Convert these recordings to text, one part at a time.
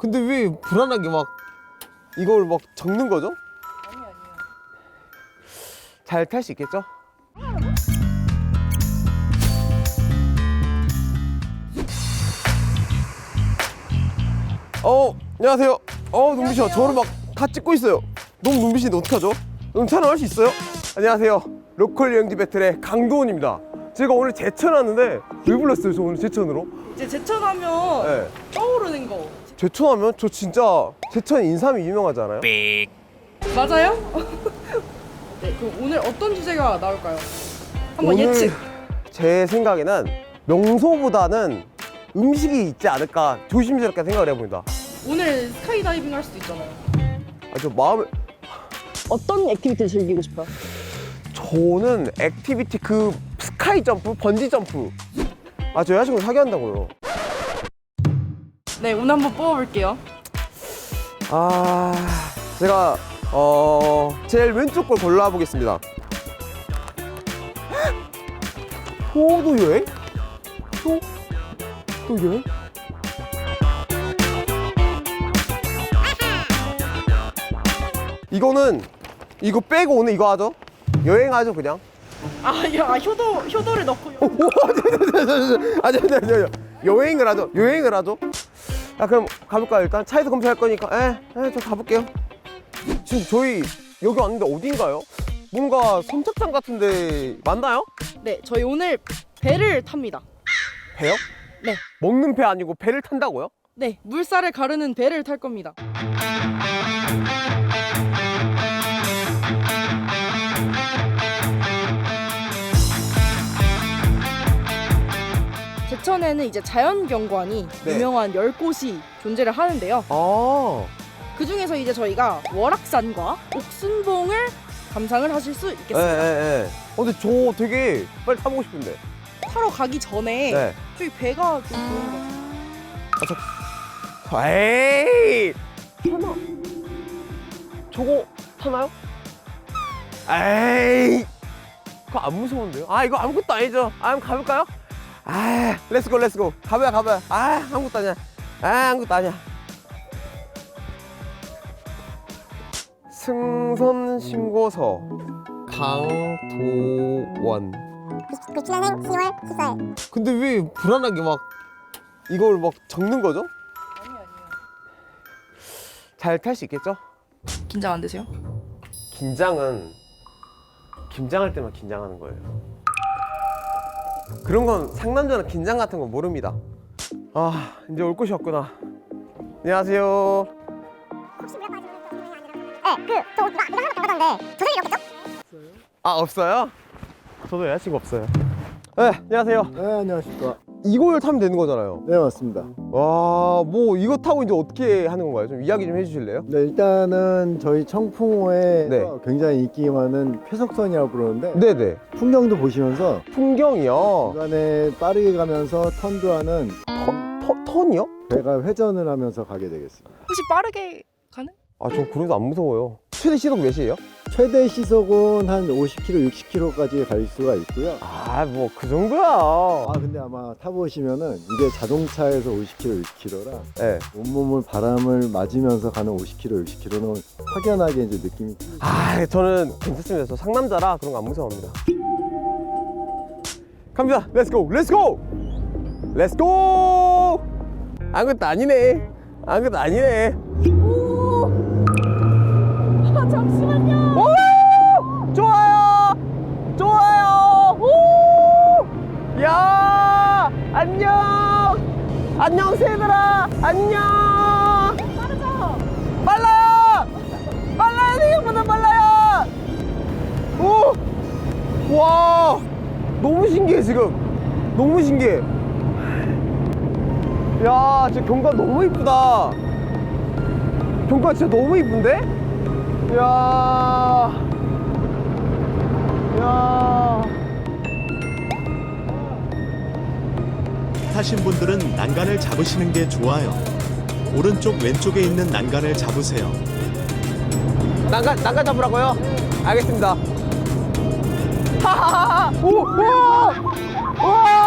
근데 왜 불안하게 막 이걸 막 적는 거죠? 아니 아니요. 잘 탈 수 있겠죠? 어, 안녕하세요. 어, 눈빛이야. 저를 막 다 찍고 있어요. 너무 눈빛인데 어떡하죠? 너무 촬영할 수 있어요? 안녕하세요. 로컬 여행지 배틀의 강도원입니다. 제가 오늘 제천 왔는데 왜 불렀어요? 저 오늘 제천으로? 이제 제천하면 네. 떠오르는 거 제천하면 저 진짜 제천 인삼이 유명하잖아요. 맞아요? 네, 그럼 오늘 어떤 주제가 나올까요? 한번 오늘 예측. 제 생각에는 명소보다는 음식이 있지 않을까 조심스럽게 생각을 해봅니다. 오늘 스카이다이빙 할 수도 있잖아요. 아주 마음을 어떤 액티비티를 즐기고 싶어요? 저는 액티비티 그 스카이 점프, 번지 점프. 아, 저 여자친구 사귀한다고요. 네, 오늘 한번 뽑아볼게요. 아, 제가 어 제일 왼쪽 걸 골라보겠습니다. 효도 여행? 효? 도 여행? 이거는 이거 빼고 오늘 이거 하죠? 여행하죠 그냥? 아, 야, 아, 효도 효도를 넣고 요- 아니 아니 아니 아니 여행을 하죠 여행을 하죠 아 그럼 가볼까요 일단 차에서 검사할 거니까 에에저 가볼게요 지금 저희 여기 왔는데 어딘가요? 뭔가 선착장 같은데 맞나요? 네, 저희 오늘 배를 탑니다. 배요? 네. 먹는 배 아니고 배를 탄다고요? 네, 물살을 가르는 배를 탈 겁니다. 제천에는 이제 자연경관이 네. 유명한 10곳이 존재를 하는데요. 아 그 중에서 이제 저희가 월악산과 옥순봉을 감상을 하실 수 있겠습니다. 예예예 어, 근데 저 되게 빨리 타보고 싶은데 타러 가기 전에 네 저희 배가 좀 좋은 것 에이 타나 저거 타나요? 에이 그거 안 무서운데요? 아 이거 아무것도 아니죠 아 한번 가볼까요? 아 렛츠고 렛츠고 가봐야 가봐야 아 아무것도 아니야 아 아무것도 아니야 승선신고서 강도원 97년생 10월 14일 근데 왜 불안하게 막 이걸 막 적는 거죠? 잘 탈 수 있겠죠? 긴장 안 되세요? 긴장은 긴장할 때만 긴장하는 거예요. 그런 건 상남자는 긴장 같은 건 모릅니다. 아 이제 올 곳이 없구나. 안녕하세요. 네그저 이거 이거 하나밖에 안 가던데 조선이 없겠죠? 아 없어요? 저도 여자친구 없어요. 네 안녕하세요. 네, 안녕하십니까. 이걸 타면 되는 거잖아요. 네, 맞습니다. 와 뭐 이거 타고 이제 어떻게 하는 건가요? 좀 이야기 좀 해주실래요? 네, 일단은 저희 청풍호에 네. 굉장히 인기 많은 쾌속선이라고 부르는데 네네. 풍경도 보시면서 풍경이요. 중간에 빠르게 가면서 턴도 하는 터, 터, 턴이요? 배가 회전을 하면서 가게 되겠습니다. 혹시 빠르게 가는? 아 저 그래서 안 무서워요. 최대 시속 몇이에요? 최대 시속은 한 50km, 60km까지 갈 수가 있고요. 아 뭐 그 정도야. 아, 근데 아마 타보시면은 이게 자동차에서 50km, 60km라 네. 온몸을 바람을 맞으면서 가는 50km, 60km는 확연하게 이제 느낌이 아, 저는 괜찮습니다. 저 상남자라 그런 거 안 무서워합니다. 갑니다. 렛츠고, 렛츠고, 렛츠고. 아무것도 아니네. 아무것도 아니네. 아 잠시만요. 오, 좋아요, 좋아요. 오, 야, 안녕, 안녕 새들아, 안녕. 빠르죠? 빨라요! 빨라요! 생각보다 빨라요! 오! 와! 너무 신기해, 지금. 너무 신기해. 야, 진짜 경관 너무 이쁘다. 경관 진짜 너무 이쁜데? 야. 야. 타신 분들은 난간을 잡으시는 게 좋아요. 오른쪽 왼쪽에 있는 난간을 잡으세요. 난간, 난간 잡으라고요? 알겠습니다. 하하하하! 오! 와! 와! 와! 와! 와!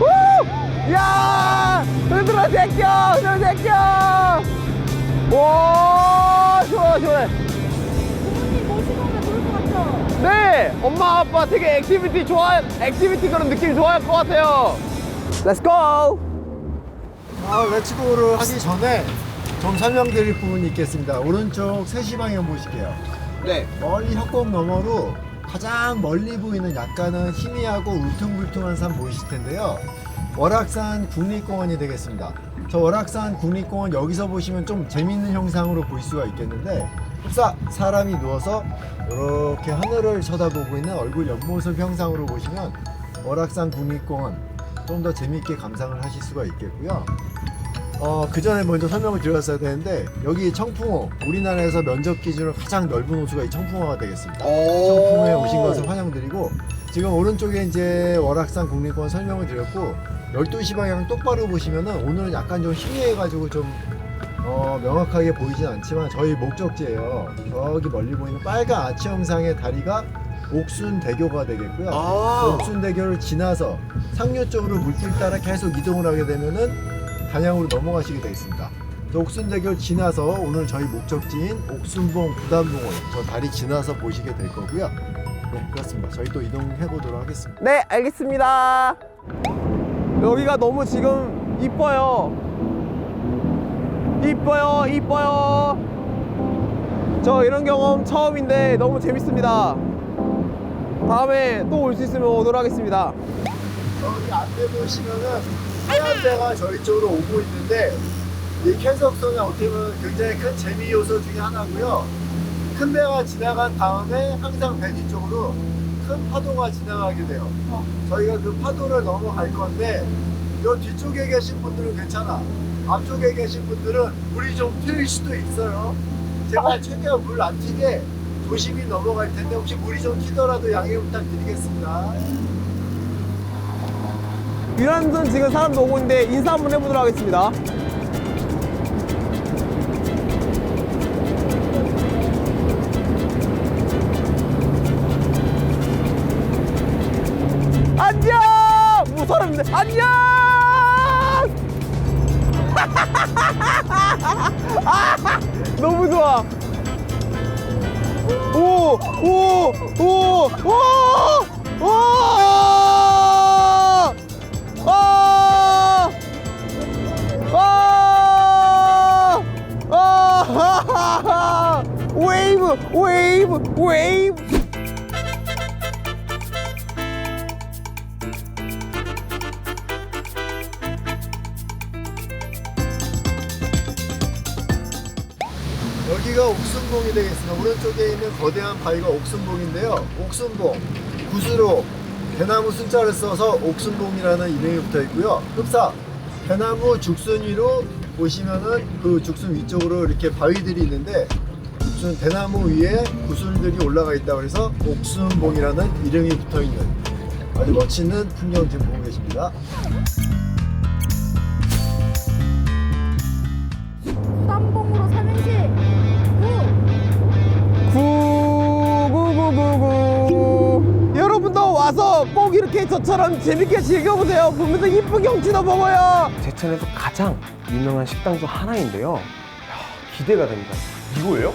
우! 야! 흔들어 제껴! 흔들어 제껴! 와! 좋아, 좋아. 부모님 모시고 오면 좋을 것 같죠? 네! 엄마, 아빠 되게 액티비티 좋아, 액티비티 그런 느낌 좋아할 것 같아요. 렛츠고! 아, 렛츠고를 하기 전에 좀 설명드릴 부분이 있겠습니다. 오른쪽 3시 방향 보실게요. 네. 멀리 협곡 너머로 가장 멀리 보이는 약간은 희미하고 울퉁불퉁한 산 보이실 텐데요. 월악산 국립공원이 되겠습니다. 저 월악산 국립공원 여기서 보시면 좀 재밌는 형상으로 볼 수가 있겠는데 흡사 사람이 누워서 이렇게 하늘을 쳐다보고 있는 얼굴 옆모습 형상으로 보시면 월악산 국립공원 좀 더 재밌게 감상을 하실 수가 있겠고요. 어, 그 전에 먼저 설명을 드렸어야 되는데 여기 청풍호 우리나라에서 면적 기준으로 가장 넓은 호수가 이 청풍호가 되겠습니다. 청풍호에 오신 것을 환영드리고 지금 오른쪽에 이제 월악산 국립공원 설명을 드렸고 12시 방향 똑바로 보시면은 오늘은 약간 좀 희미해가지고 좀 어, 명확하게 보이진 않지만 저희 목적지예요. 저기 멀리 보이는 빨간 아치 형상의 다리가 옥순대교가 되겠고요. 그 아, 옥순대교를 지나서 상류 쪽으로 물길 따라 계속 이동을 하게 되면은 단양으로 넘어가시게 되겠습니다. 저 옥순대교를 지나서 오늘 저희 목적지인 옥순봉 부담봉을 저 다리 지나서 보시게 될 거고요. 네, 그렇습니다. 저희 또 이동해 보도록 하겠습니다. 네, 알겠습니다. 여기가 너무 지금 이뻐요. 이뻐요, 이뻐요. 저 이런 경험 처음인데 너무 재밌습니다. 다음에 또 올 수 있으면 오도록 하겠습니다. 여기 앞에 보시면은 하얀 배가 저희 쪽으로 오고 있는데 이 캔석선은 어떻게 보면 굉장히 큰 재미 요소 중에 하나고요. 큰 배가 지나간 다음에 항상 배 뒤쪽으로 큰 파도가 지나가게 돼요. 저희가 그 파도를 넘어갈 건데 요 뒤쪽에 계신 분들은 괜찮아. 앞쪽에 계신 분들은 물이 좀 튈 수도 있어요. 제가 최대한 물 안 튀게 조심히 넘어갈 텐데 혹시 물이 좀 튀더라도 양해 부탁드리겠습니다. 유람선 지금 사람도 오고 있는데 인사 한번 해보도록 하겠습니다. 안녕! 뭐 사람인데 안녕! 너무 좋아. 오, 오, 오, 오, 오! 웨이브, 웨이브, 웨이브. 여기가 옥순봉이 되겠습니다. 오른쪽에 있는 거대한 바위가 옥순봉인데요. 옥순봉, 구스로 대나무 숫자를 써서 옥순봉이라는 이름이 붙어 있고요. 흡사, 대나무 죽순 위로 보시면은 그 죽순 위쪽으로 이렇게 바위들이 있는데 죽순 대나무 위에 구슬들이 올라가 있다고 해서 옥순봉이라는 이름이 붙어 있는 아주 멋있는 풍경 지금 보고 계십니다. 부담봉으로 삼행시 구 구구구구구. 여러분도 와서 꼭 이렇게 저처럼 재밌게 즐겨보세요. 보면서 이쁜 경치도 보고요. 제천에서 가장 유명한 식당 중 하나인데요. 야, 기대가 됩니다. 이거예요?